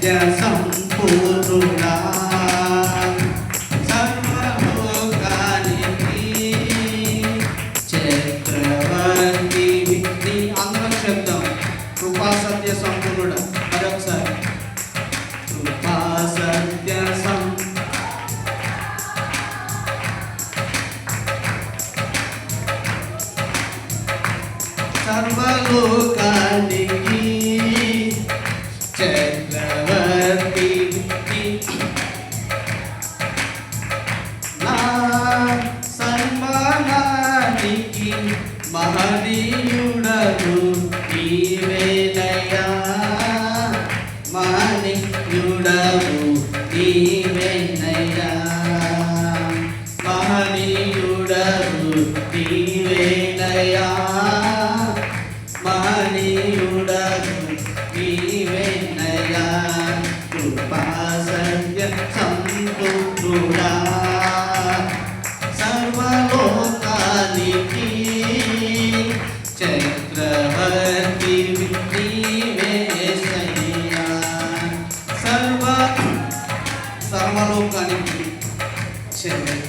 సత్య సంపూర్ణుడా సర్వలోకానికి చక్రవర్తి వ్యక్తి అందరం చెప్తాం కృపా సత్య సంపూర్ణుడా. మరొకసారి. కృపా సత్య సం సర్వలో Bye-bye.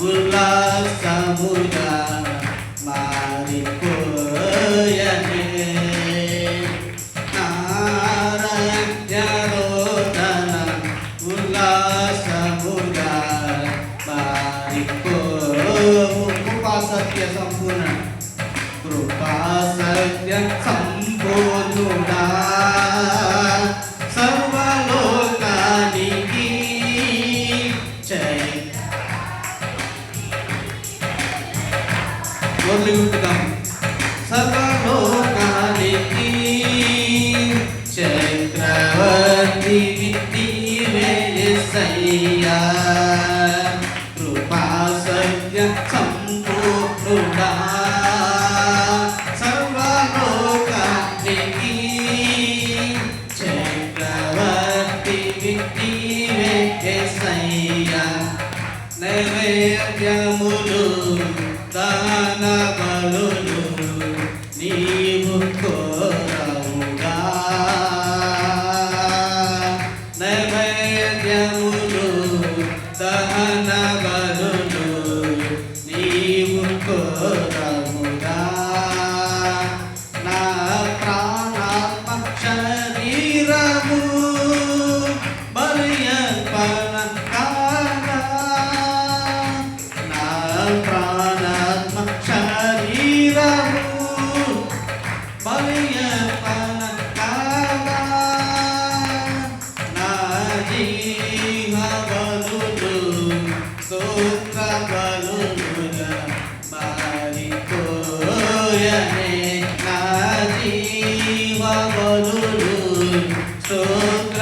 Mula samuda mari kuyane Naranya rodana mula samuda mari Krupa satya sampurna Krupa satya sampurna. గొర్రె ఉంటాం సర్వలోకానికి మధులు స్తోత్ర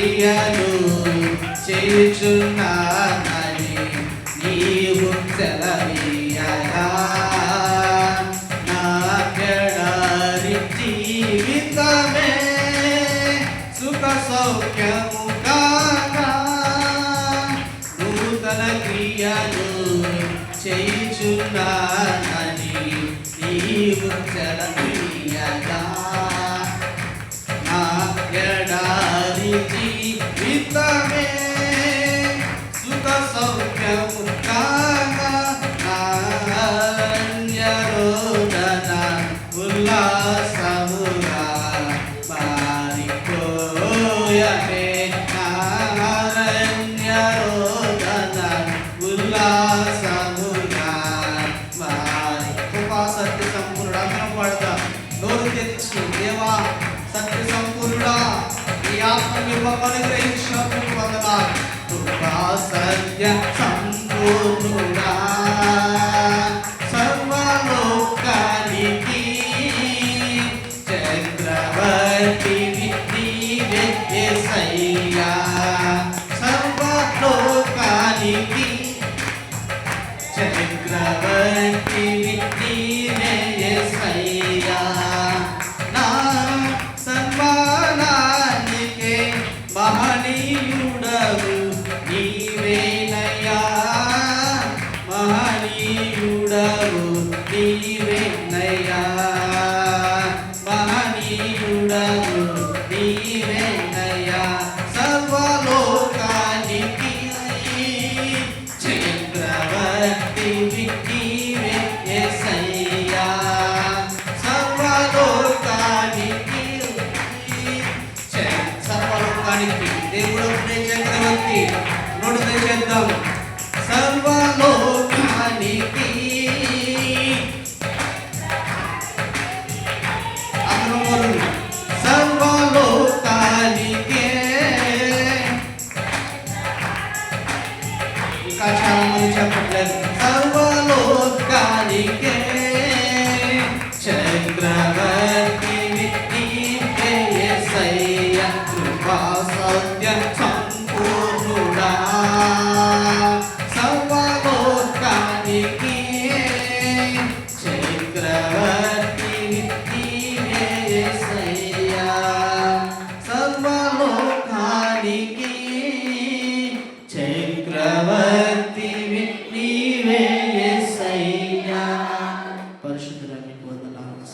క్రియలు చేయుచున్నానని నీవు సెలవీయగా నా పెడారి జీవితమే సుఖ సౌఖ్యము కాక క్రియలు చేయుచున్నానని నీవు కృపా సత్య సంపూర్ణుడా సర్వలోకానికి చక్రవర్తి నీవే యేసయ్యా సర్వలోకానికి చక్రవర్తి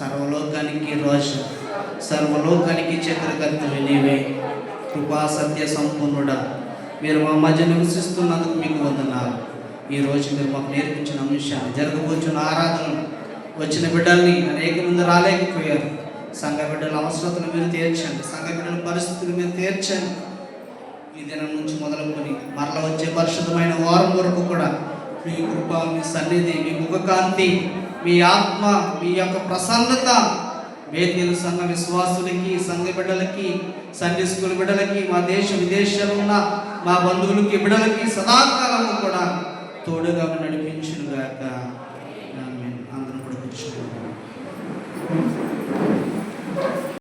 సర్వలోకానికి రోజు సర్వలోకానికి చక్రకర్తవి నీవే. కృపా సత్య సంపూర్ణుడా మీరు మా మధ్య నివసిస్తున్నందుకు మీకు వందనాలు. ఈ రోజు మీరు మాకు నేర్పించిన అంశాన్ని జరగబోచున్న ఆరాధన వచ్చిన బిడ్డల్ని అనేక మంది రాలేకపోయారు. సంఘ బిడ్డల అవసరతను మీరు తీర్చండి సంఘ బిడ్డల పరిస్థితులు మీరు తీర్చండి. ఈ దినం నుంచి మొదలుకొని మరల వచ్చే పరిశుద్ధమైన వారం వరకు కూడా మీ కృప మీ సన్నిధి మీ ముఖకాంతి మీ ఆత్మ మీ యొక్క ప్రసన్నత బేతీల సంఘ విశ్వాసులకి సంఘ బిడ్డలకి సండే స్కూల్ బిడ్డలకి మా దేశ విదేశాలు ఉన్న మా బంధువులకి బిడ్డలకి సదాకాలము కూడా తోడుగా నడిపించిన గాక